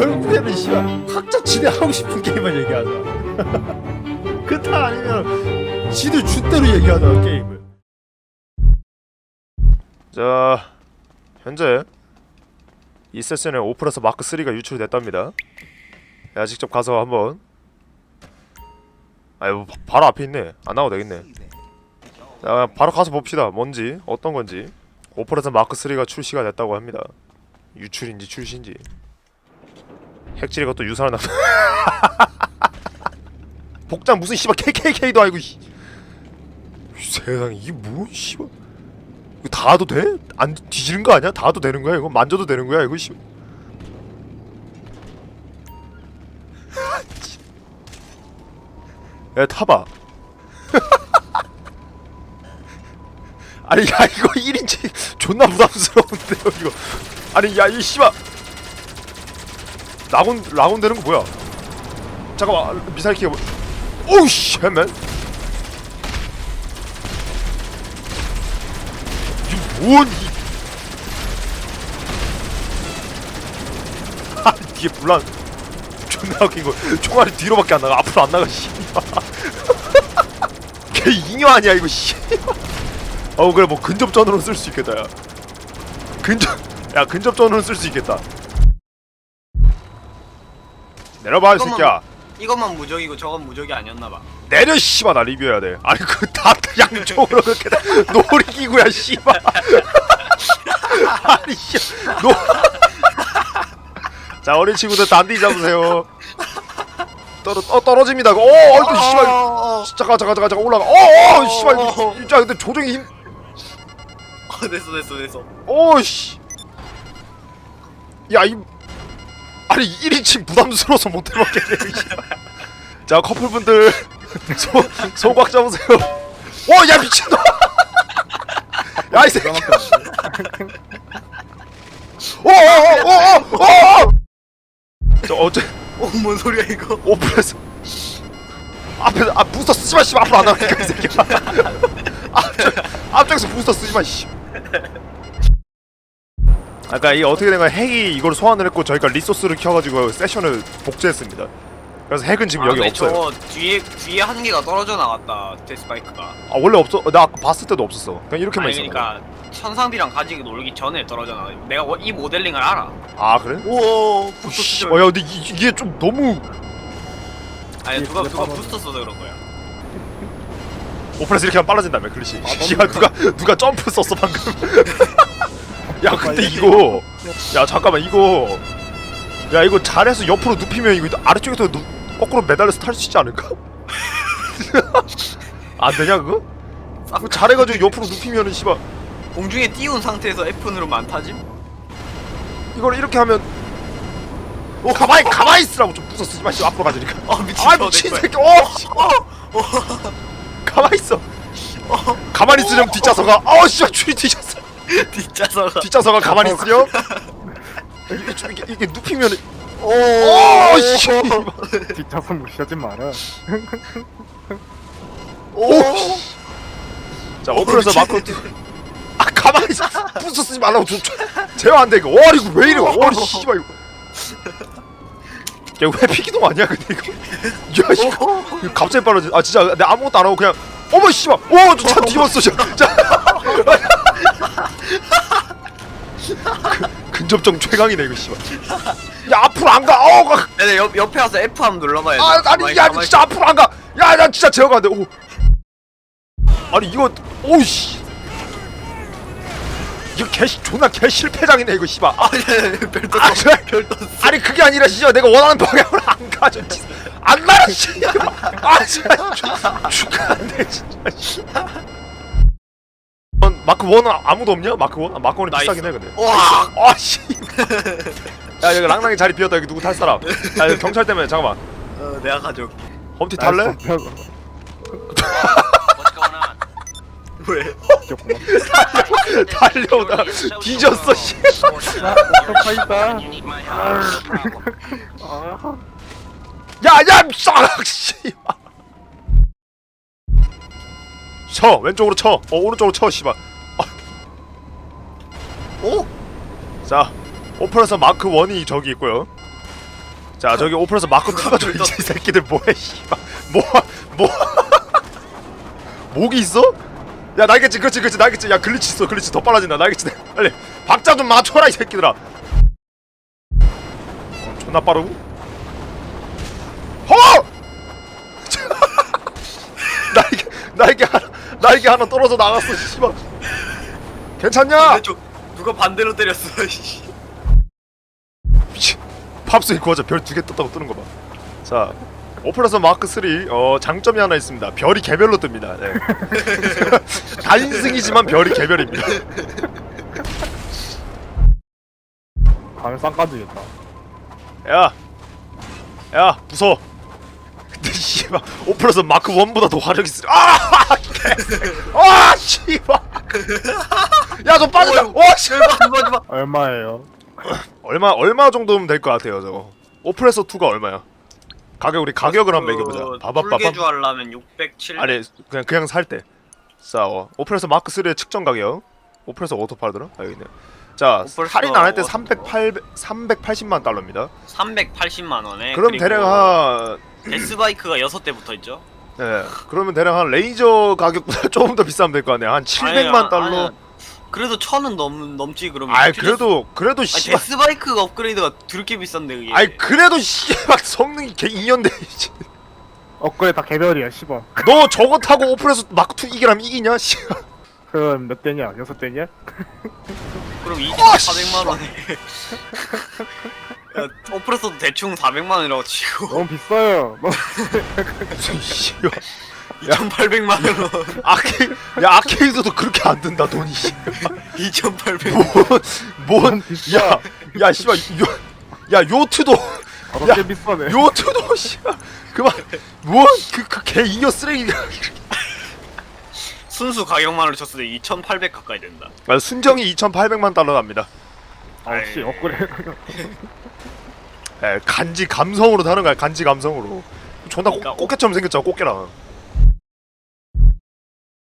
결국에는 씨발 각자 지네 하고 싶은 게임만 얘기하자. 그렇다 아니면 지들 줏대로 얘기하자 게임을. 자 현재 이 세션에 오프라스 마크 3가 유출됐답니다. 내가 직접 가서 한번 아유 바- 바로 앞에 있네. 안 나와도 되겠네. 자 바로 가서 봅시다. 뭔지 어떤 건지 오프라스 마크 3가 출시가 됐다고 합니다. 유출인지 출시인지 핵질이가 또 유산을 남. 복장 무슨 씨발 KKK도 아니고 이- 세상에 이게 뭐 씨발 이거 닿아도 돼? 안 뒤지는 거 아니야? 닿아도 되는 거야? 이거 만져도 되는 거야? 이거 씨. 야 타봐. 아니 야 이거 1인치 존나 부담스러운데요 이거. 아니 야이 씨발. 라곤 라곤 되는 거 뭐야? 잠깐만 미사일 키가 뭐? 오우 쉣맨. 뭔 이... 아 뒤에 불난 존나 웃긴 거 총알이 뒤로밖에 안 나가 앞으로 안 나가 씨발 걔 잉여 아니야 이거 씨 어우 그래 뭐 근접전으로 쓸 수 있겠다 야 근접 야 근접전으로 쓸 수 있겠다 내려봐 이 이것만- 새끼야 이것만 무적이고 저건 무적이 아니었나봐. 내려 씨발. 나 리뷰해야 돼. 아니 그 다 양쪽으로 그렇게 다 놀이기구야 씨발. 아니 씨노 자 어린 친구들 단디 잡으세요. 떨어 어, 떨어집니다. 어 어이구 씨발. 어, 잠깐 잠깐 잠깐 잠깐. 올라가. 어어 씨발. 이거 진짜 근데 조정이 힘. 어, 됐어 됐어 됐어. 오씨. 야이 아니 1인칭 부담스러워서 못 해먹겠네 씨발. 자 커플분들 소 소꽉 잡으세요. 어야 미친놈. 야이 새끼. 어어어어어어 저 어째? 어, 뭔 소리야 이거? 오픈해서 앞에 아 부스터 쓰지 마 씨발. 앞으로 안 나오니까 이 새끼야. 앞쪽 앞쪽에서 부스터 쓰지 마 씨. 아까 이 어떻게 된 거야 핵이 이걸 소환을 했고 저희가 리소스를 켜가지고 세션을 복제했습니다. 그래서 핵은 지금 여기 아, 근데 없어요. 저 뒤에 뒤에 한 개가 떨어져 나갔다. 데스파이크가. 아 원래 없어. 나 아까 봤을 때도 없었어. 그냥 이렇게만 아니 있어. 그러니까 천상비랑 가지고 놀기 전에 떨어져 나가. 내가 워- 이 모델링을 알아. 아 그래? 오. 씨, 어, 야 근데 이, 이게 좀 너무 아니 누가 누가 부스터 써서 그런 거야. 오프레스 이렇게 하면 빨라진다며 그렇지. 야 누가 누가 점프 썼어 방금. 야 근데 이거 야 잠깐만 이거 야 이거 잘해서 옆으로 눕히면 이거 아래쪽에서 누, 거꾸로 매달려서 탈 수 있지 않을까? 안 되냐 그거? 그거 잘해가지고 옆으로 눕히면은 씨발 공중에 띄운 상태에서 F 누르면 안 타지? 이걸 이렇게 하면 오 가만히 가만히 있으라고 좀 부서 쓰지 마시고 앞으로 가자니까. 어 미친. 아저 미친. 새끼. 어, 씨. 가만히 있어. 가만히 있으려면 뒷좌석가. 어 씨발 줄이 뒤졌어. 뒷좌석가. 뒷좌석가 가만히 있으려. 이게 좀 이게 이게 눕히면 오. 오 씨. 뒷좌석 무시하지 마라. 오. 자 오픈해서 마크. 아 가만히 있어. 부서 쓰지 말라고 좀 제어 안돼 이거. 와 이거 왜 이래? 와 씨발 이거. 야 회피기동 아니야 근데 이거. 야 씨. 이거 갑자기 빨라지. 아 진짜 내가 아무것도 안 하고 그냥 어머 씨발. 오차 뒤집었어 저. 자. 그- 근접점 최강이네 이거 씨발. 야 앞으로 안 가. 어 가. 옆 옆에 와서 F 한번 눌러봐야 돼. 아 아니 야 진짜 앞으로 안 가. 야 나 진짜 제어가 안 돼. 오. 아니 이거 오씨. 이거 개 시- 존나 개 실패장이네 이거 씨발. 아, 별도 아? 별도 아니 그게 아니라 진짜 내가 원하는 방향으로 안 가죠. 진짜. 안 나라 씨발. 아 진짜 죽- 죽겠네 진짜. 마크 원은 아무도 없냐? 마크 원? 아, 마크 원이 나 비싸긴 있어. 해 근데. 와. 아 씨. 야 여기 랑랑이 자리 비었다 여기 누구 탈 사람? 야 여기 경찰 때문에 잠깐만. 어, 내가 가져올게. 험티 탈래? 왜? 고맙다. 달려오다 뒤졌어 씨. 소파 있다. 아, 야야 싹 씨. 쳐 왼쪽으로 쳐. 어 오른쪽으로 쳐 씨발. 자 오픈해서 마크 1이 저기 있고요. 자 저기 오프라서 마크 2가 저 이제 이 새끼들 뭐해 씨발. 뭐뭐. 목이 있어? 야 날개치 그렇지 그렇지. 날개치 야 글리치 있어. 글리치 더 빨라진다. 날개치 빨리. 박자 좀 맞춰라 이 새끼들아. 어, 존나 빠르고? 허! 날개 날개 하나 날개 하나 떨어져 나갔어 씨발. 괜찮냐? 반대쪽 누가 반대로 때렸어. 씨. 미친 팝스 입고 하자 별 두 개 떴다고 뜨는 거 봐 자 오플러스 마크 3 어, 장점이 하나 있습니다 별이 개별로 뜹니다 네. 단승이지만 별이 개별입니다 가면 쌍까지겠다. 야, 야, 부숴. 근데 씨발 오플러스 마크 1보다 더 화력이 쓰. 아, 개새끼. 아, 씨발. 야, 좀 빠져. 와, 씨. 얼마예요? 얼마 얼마 정도면 될 것 같아요, 저거. 오플러스 2가 얼마야? 가격 우리 가격을 한번 매겨 보자. 바바바밤. 풀개주 하려면 600, 700. 아니 그냥 그냥 살 때. 싸워. 오플러스 마크 3의 측정 가격. 오플러스 어디서 팔더라? 아 여기 있네. 자, 할인 안 할때 어디서 308 380만 달러입니다. 380만 원에. 그럼 그리고 대략 한 데스바이크가 6대 붙어 있죠. 네, 그러면 대략 한 레이저 가격보다 조금 더 비싸면 될 거 아니야. 한 700만 달러. 그래도 천은 넘 넘지 그러면. 아이 퓨처스- 그래도 그래도 아니 씨발. 데스바이크가 업그레이드가 드럽게 비싼데 그게. 아이 그래도 씨발 성능이 개 2년대. 업그레이드 다 개별이야 10원. 너 저거 타고 오프레스 마크 2 이기라면 이기냐? 씨발. 그럼 몇 대냐? 여섯 대냐? 그럼 아, 2,400만 원에. 야, 오프레스도 대충 400만 원이라고 치고 너무 비싸요. 너무 무슨 씨발. 2,800만 원. 아케 야 아케이드도 그렇게 안 든다 돈이. 2,800만 뭔뭔 비싸. 야, 야 씨발 요, 야 요트도 다섯 개 비싸네. 요트도 씨발 그만 뭐그그개 이어 쓰레기가. 순수 가격만으로 쳤을 때 2,800 가까이 된다. 아, 순정이 2,800만 달러 납니다. 아씨 업그레이드. 에, 간지 감성으로 다는 거야 간지 감성으로 존나 꽃, 그러니까 꽃게처럼 생겼잖아 꽃게랑